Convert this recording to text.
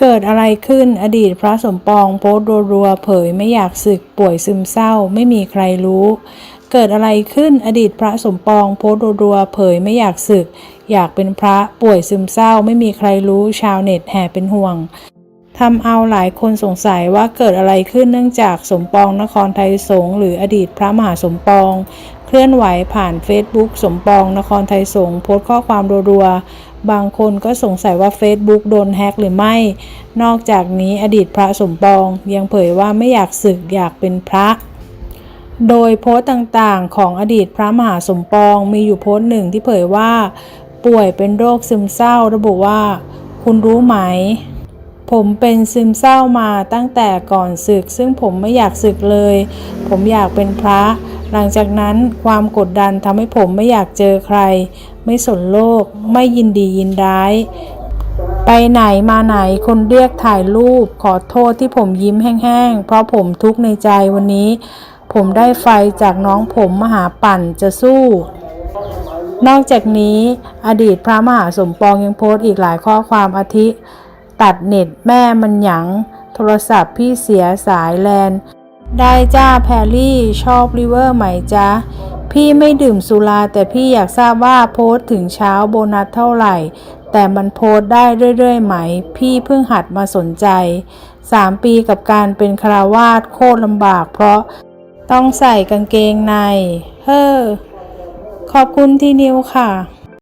เกิดอะไรขึ้นอดีตพระสมปองโพสรัวๆเผยไม่อยากสึกป่วยซึมเศร้าไม่มีใครรู้ เกิดอะไรขึ้นอดีตพระสมปองโพสรัวๆเผยไม่อยากสึก อยากเป็นพระป่วยซึมเศร้าไม่มีใครรู้ชาวเน็ตแห่เป็นห่วงทำเอาหลายคนสงสัยว่าเกิดอะไรขึ้นเนื่องจากสมปองนครไทยสงหรืออดีตพระมหาสมปอง เคลื่อนไหวผ่าน Facebook สมปองนครไทยสงโพสข้อความรัวๆ บางคนก็สงสัยว่า Facebook โดนแฮ็กหรือไม่ นอกจากนี้อดีตพระสมปองยังเผยว่าไม่อยากสึกอยากเป็นพระ โดยโพสต์ต่างๆ ของอดีตพระมหาสมปองมีอยู่โพสต์หนึ่งที่เผยว่า ป่วยเป็นโรคซึมเศร้าระบุว่า คุณรู้ไหม ผมเป็นซึมเศร้ามาตั้งแต่ก่อนศึก ซึ่งผมไม่อยากศึกเลย ผมอยากเป็นพระ หลังจากนั้นความกดดันทำให้ผมไม่อยากเจอใคร ไม่สนโลก ไม่ยินดียินร้าย ไปไหนมาไหนคนเรียกถ่ายรูป ขอโทษที่ผมยิ้มแห้งๆ เพราะผมทุกข์ในใจวันนี้ ผมได้ไฟจากน้องผมมหาปั่นจะสู้นอกจากนี้อดีตพระมหาสมปองยังโพสต์อีกหลายข้อความอาทิ ตัดเน็ตแม่มันหยัง โทรศัพท์พี่เสียสายแลน ได้จ้าแพรรี่ชอบริเวอร์ไหมจ๊ะ พี่ไม่ดื่มสุราแต่พี่อยากทราบว่าโพสต์ถึงเช้าโบนัสเท่าไหร่ แต่มันโพสต์ได้เรื่อยๆไหม พี่เพิ่งหัดมาสนใจ3ปีกับการเป็นคาราวาสโคตรลำบากเพราะต้องใส่กางเกงใน เฮ้อ ขอบคุณที่นิวค่ะ